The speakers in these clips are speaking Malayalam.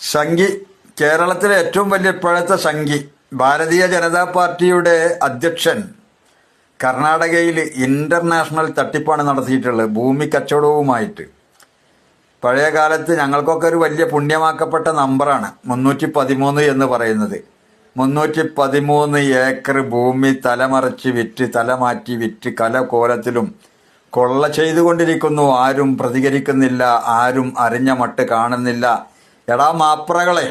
സംഘി കേരളത്തിലെ ഏറ്റവും വലിയ ഇപ്പോഴത്തെ സംഘി ഭാരതീയ ജനതാ പാർട്ടിയുടെ അധ്യക്ഷൻ കർണാടകയിൽ ഇന്റർനാഷണൽ തട്ടിപ്പാണ് നടത്തിയിട്ടുള്ളത് ഭൂമി കച്ചവടവുമായിട്ട്. പഴയ കാലത്ത് ഞങ്ങൾക്കൊക്കെ ഒരു വലിയ പുണ്യമാക്കപ്പെട്ട നമ്പറാണ് മുന്നൂറ്റി പതിമൂന്ന് എന്ന് പറയുന്നത്. മുന്നൂറ്റി പതിമൂന്ന് ഏക്കർ ഭൂമി തലമറച്ച് വിറ്റ് തലമാറ്റി വിറ്റ് കല കോലത്തിലും കൊള്ള ചെയ്തുകൊണ്ടിരിക്കുന്നു. ആരും പ്രതികരിക്കുന്നില്ല ആരും അറിഞ്ഞ മട്ട് കാണുന്നില്ല. എടാ മാപ്രകളെ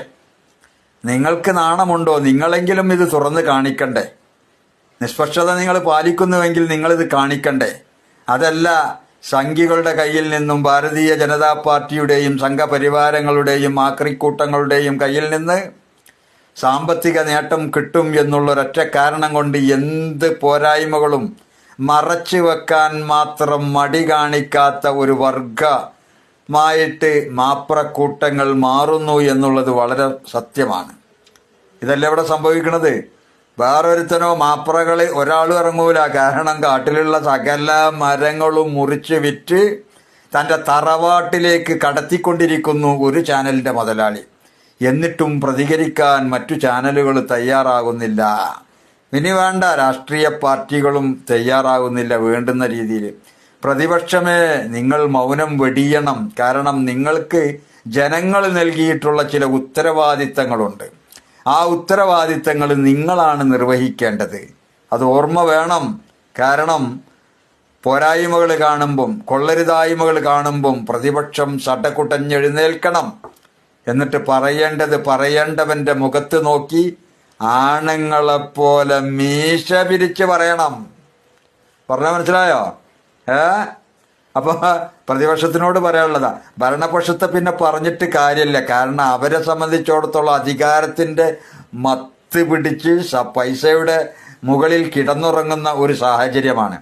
നിങ്ങൾക്ക് നാണമുണ്ടോ? നിങ്ങളെങ്കിലും ഇത് തുറന്ന് കാണിക്കണ്ടേ. നിഷ്പക്ഷത നിങ്ങൾ പാലിക്കുന്നുവെങ്കിൽ നിങ്ങളിത് കാണിക്കണ്ടേ. അതല്ല സംഘികളുടെ കയ്യിൽ നിന്നും ഭാരതീയ ജനതാ പാർട്ടിയുടെയും സംഘപരിവാരങ്ങളുടെയും ആക്രിക്കൂട്ടങ്ങളുടെയും കയ്യിൽ നിന്ന് സാമ്പത്തിക നേട്ടം കിട്ടും എന്നുള്ളൊരൊറ്റ കാരണം കൊണ്ട് എന്ത് പോരായ്മകളും മറച്ചു വെക്കാൻ മാത്രം മടി കാണിക്കാത്ത ഒരു വർഗമായിട്ട് മാപ്രക്കൂട്ടങ്ങൾ മാറുന്നു എന്നുള്ളത് വളരെ സത്യമാണ്. ഇതല്ല ഇവിടെ സംഭവിക്കുന്നത് വേറൊരുത്തനോ മാപ്രകളെ ഒരാളും ഇറങ്ങൂല. കാരണം കാട്ടിലുള്ള സകല മരങ്ങളും മുറിച്ച് വിറ്റ് തന്റെ തറവാട്ടിലേക്ക് കടത്തിക്കൊണ്ടിരിക്കുന്നു ഒരു ചാനലിന്റെ മുതലാളി. എന്നിട്ടും പ്രതികരിക്കാൻ മറ്റു ചാനലുകൾ തയ്യാറാകുന്നില്ല. ഇനി വേണ്ട രാഷ്ട്രീയ പാർട്ടികളും തയ്യാറാകുന്നില്ല വേണ്ടുന്ന രീതിയിൽ. പ്രതിപക്ഷമേ നിങ്ങൾ മൗനം വെടിയണം. കാരണം നിങ്ങൾക്ക് ജനങ്ങൾ നൽകിയിട്ടുള്ള ചില ഉത്തരവാദിത്തങ്ങളുണ്ട്. ആ ഉത്തരവാദിത്തങ്ങൾ നിങ്ങളാണ് നിർവഹിക്കേണ്ടത്. അത് ഓർമ്മ വേണം. കാരണം പോരായ്മകൾ കാണുമ്പം കൊള്ളരുതായ്മകൾ കാണുമ്പം പ്രതിപക്ഷം ചട്ടക്കുട്ടഞ്ഞെഴുന്നേൽക്കണം എന്നിട്ട് പറയേണ്ടത് പറയേണ്ടവന്റെ മുഖത്ത് നോക്കി ആണുങ്ങളെപ്പോലെ മീശ പിരിച്ച് പറയണം. പറഞ്ഞ മനസ്സിലായോ? ഏ? അപ്പൊ പ്രതിപക്ഷത്തിനോട് പറയാനുള്ളതാ ഭരണപക്ഷത്തെ പിന്നെ പറഞ്ഞിട്ട് കാര്യമില്ല. കാരണം അവരെ സംബന്ധിച്ചിടത്തോളം അധികാരത്തിന്റെ മത്ത് പിടിച്ച് പൈസയുടെ മുകളിൽ കിടന്നുറങ്ങുന്ന ഒരു സാഹചര്യമാണ്.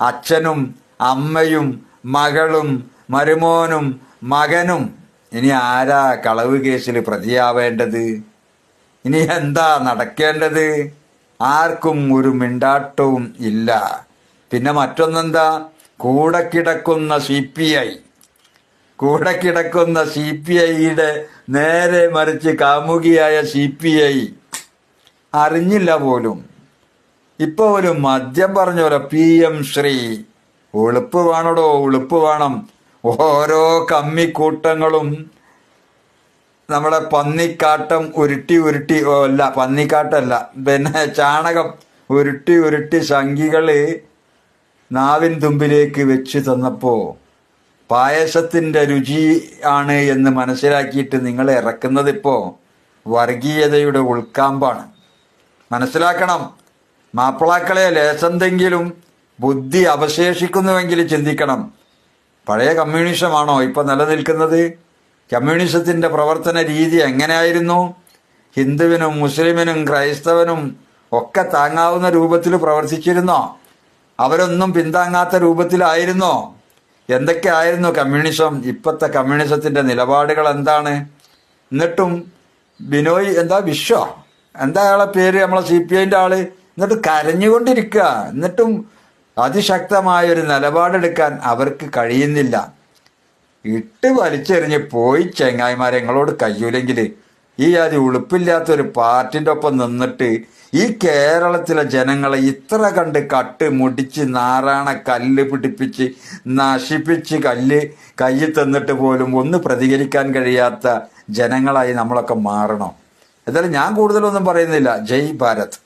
അച്ഛനും അമ്മയും മകളും മരുമോനും മകനും. ഇനി ആരാ കളവ് കേസിൽ പ്രതിയാവേണ്ടത്? ഇനി എന്താ നടക്കേണ്ടത്? ആർക്കും ഒരു മിണ്ടാട്ടവും ഇല്ല. പിന്നെ മറ്റൊന്നെന്താ? കൂടെ കിടക്കുന്ന സി പി ഐ കൂടെ കിടക്കുന്ന സി പി ഐയുടെ നേരെ മറിച്ച് കാമുകിയായ സി പി ഐ അറിഞ്ഞില്ല പോലും. ഇപ്പൊ ഒരു മദ്യം പറഞ്ഞ പോലെ പി എം ശ്രീ ഉളുപ്പ് വേണടോ ഉളുപ്പ് വേണം. ഓരോ കമ്മിക്കൂട്ടങ്ങളും നമ്മുടെ പന്നിക്കാട്ടം ഉരുട്ടി ഉരുട്ടി അല്ല പന്നിക്കാട്ടല്ല പിന്നെ ചാണകം ഉരുട്ടി ഉരുട്ടി സംഖികൾ നാവിൻ തുമ്പിലേക്ക് വെച്ച് തന്നപ്പോ പായസത്തിന്റെ രുചി ആണ് എന്ന് മനസ്സിലാക്കിയിട്ട് നിങ്ങൾ ഇറക്കുന്നത് ഇപ്പോ വർഗീയതയുടെ ഉൾക്കാമ്പാണ്. മനസ്സിലാക്കണം മാപ്പിളാക്കളെ ലേശന്തെങ്കിലും ബുദ്ധി അവശേഷിക്കുന്നുവെങ്കിൽ ചിന്തിക്കണം. പഴയ കമ്മ്യൂണിസമാണോ ഇപ്പൊ നിലനിൽക്കുന്നത്? കമ്മ്യൂണിസത്തിന്റെ പ്രവർത്തന രീതി എങ്ങനെയായിരുന്നു? ഹിന്ദുവിനും മുസ്ലിമിനും ക്രൈസ്തവനും ഒക്കെ താങ്ങാവുന്ന രൂപത്തിൽ പ്രവർത്തിച്ചിരുന്നോ? അവരൊന്നും പിന്താങ്ങാത്ത രൂപത്തിലായിരുന്നോ? എന്തൊക്കെയായിരുന്നു കമ്മ്യൂണിസം? ഇപ്പോഴത്തെ കമ്മ്യൂണിസത്തിന്റെ നിലപാടുകൾ എന്താണ്? എന്നിട്ടും ബിനോയ് എന്താ വിശ്വ? എന്താ അയാളെ പേര്? നമ്മളെ സി പി ഐന്റെ ആൾ? എന്നിട്ട് കരഞ്ഞുകൊണ്ടിരിക്കുക. എന്നിട്ടും അതിശക്തമായ ഒരു നിലപാടെടുക്കാൻ അവർക്ക് കഴിയുന്നില്ല. ഇട്ട് വലിച്ചെറിഞ്ഞ് പോയി ചെങ്ങായിമാരെ നിങ്ങളോട് കഴിയൂലെങ്കിൽ ഈ ജാതി ഉളുപ്പില്ലാത്ത ഒരു പാർട്ടിന്റെ ഒപ്പം നിന്നിട്ട് ഈ കേരളത്തിലെ ജനങ്ങളെ ഇത്ര കണ്ട് കട്ട് മുടിച്ച് നാറാണ കല്ല് പിടിപ്പിച്ച് നശിപ്പിച്ച് കല്ല് കയ്യിൽ തന്നിട്ട് പോലും ഒന്ന് പ്രതികരിക്കാൻ കഴിയാത്ത ജനങ്ങളായി നമ്മളൊക്കെ മാറണം. എന്തായാലും ഞാൻ കൂടുതലൊന്നും പറയുന്നില്ല. ജയ് ഭാരത്.